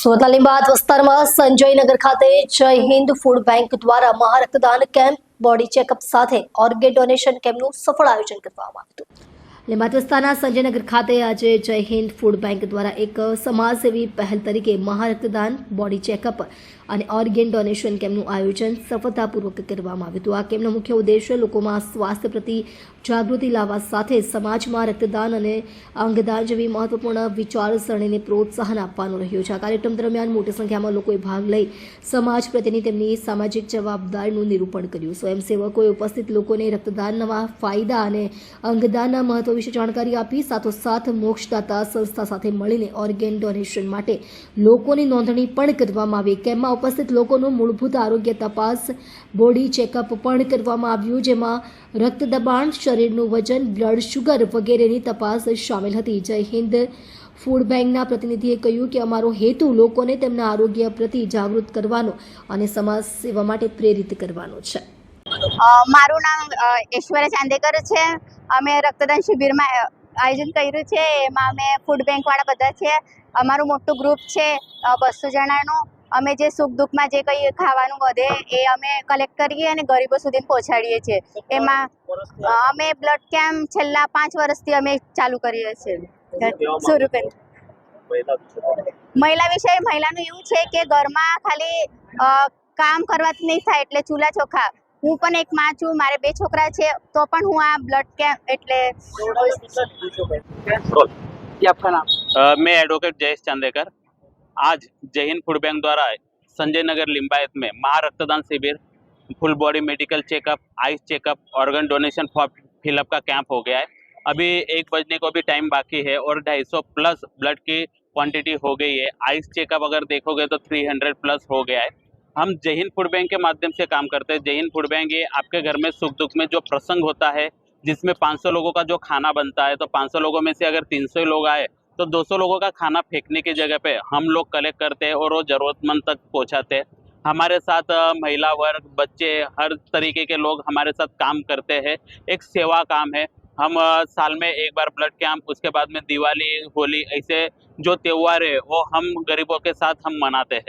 સુરતના લીંબાદ વિસ્તારમાં સંજયનગર ખાતે જય હિન્દ ફૂડ બેંક દ્વારા મહારક્તદાન કેમ્પ, બોડી ચેકઅપ સાથે ઓર્ગેન ડોનેશન કેમ્પનું સફળ આયોજન કરવામાં આવ્યું હતું. વિસ્તારના સંજયનગર ખાતે આજે જય હિન્દ ફૂડ બેંક દ્વારા એક સમાજસેવી પહેલ તરીકે મહારક્તદાન, બોડી ચેકઅપ અને ઓર્ગેન ડોનેશન કેમ્પનું આયોજન સફળતાપૂર્વક કરવામાં આવ્યું હતું. આ કેમ્પનો મુખ્ય ઉદ્દેશ્ય લોકોમાં સ્વાસ્થ્ય પ્રતિ જાગૃતિ લાવવા સાથે સમાજમાં રક્તદાન અને અંગદાન જેવી મહત્વપૂર્ણ વિચારસરણીને પ્રોત્સાહન આપવાનું રહ્યું છે. આ કાર્યક્રમ દરમિયાન મોટી સંખ્યામાં લોકોએ ભાગ લઈ સમાજ પ્રત્યેની તેમની સામાજિક જવાબદારીનું નિરૂપણ કર્યું. સ્વયંસેવકોએ ઉપસ્થિત લોકોને રક્તદાનના ફાયદા અને અંગદાનના મહત્વ વિશે જાણકારી આપી, સાથોસાથ મોક્ષદાતા સંસ્થા સાથે મળીને ઓર્ગેન ડોનેશન માટે લોકોની નોંધણી પણ કરવામાં આવી. કેમ્પમાં ઉપસ્થિત લોકોનું મૂળભૂત આરોગ્ય તપાસ, બોડી ચેકઅપ પણ કરવામાં આવ્યું, જેમાં રક્ત દબાણ, શરીરનું વજન, બ્લડ શુગર વગેરેની તપાસ સામેલ હતી. જય હિન્દ. ફૂડ બેંકના પ્રતિનિધિએ કહ્યું કે અમારો હેતુ લોકોને તેમના આરોગ્ય પ્રતિ જાગૃત કરવાનો અને સમાજ સેવા માટે પ્રેરિત કરવાનો છે. મારું નામ ઐશ્વર્ય ચાંદેકર છે. અમે રક્તદાન શિબિરમાં આયોજન કર્યું છે. એમાં અમે ફૂડ બેંકવાળા બધા છે. અમારું મોટું ગ્રુપ છે બસો જણાનું. અમે જે સુખ દુઃખમાં જે કંઈ ખાવાનું વધે એ અમે કલેક્ટ કરીએ અને ગરીબો સુધી પહોંચાડીએ છીએ. એમાં અમે બ્લડ કેમ્પ છેલ્લા પાંચ વર્ષથી અમે ચાલુ કરીએ છીએ. શરૂ મહિલા વિશે મહિલાનું એવું છે કે ઘરમાં ખાલી કામ કરવાથી નહીં થાય એટલે ચૂલા ચોખા. હું પણ એક માં છું મારે બે છોકરા છે તો પણ હું આ બ્લડ કેમ્પ એટલે મેં એડવોકેટ જયેશ ચાંદેકર. आज जय हिंद फ़ूड बैंक द्वारा संजय नगर लिम्बायत में महारक्तदान शिविर, full body medical checkup eyes checkup organ donation form fill up का कैंप हो गया है। अभी एक बजने को भी टाइम बाकी है और 250 प्लस ब्लड की क्वांटिटी हो गई है। आइस चेकअप अगर देखोगे तो 300 प्लस हो गया है। हम जय हिंद फ़ूड बैंक के माध्यम से काम करते हैं। जय हिंद फ़ूड बैंक ये आपके घर में सुख दुख में जो प्रसंग होता है, जिसमें 500 लोगों का जो खाना बनता है तो 500 लोगों में से अगर 300 लोग आए तो 200 लोगों का खाना फेंकने की जगह पे हम लोग कलेक्ट करते हैं और वो ज़रूरतमंद तक पहुंचाते हैं। हमारे साथ महिला वर्ग, बच्चे, हर तरीके के लोग हमारे साथ काम करते हैं। एक सेवा काम है। हम साल में एक बार ब्लड कैंप उसके बाद में दिवाली, होली, ऐसे जो त्यौहार है, वो हम गरीबों के साथ हम मनाते हैं।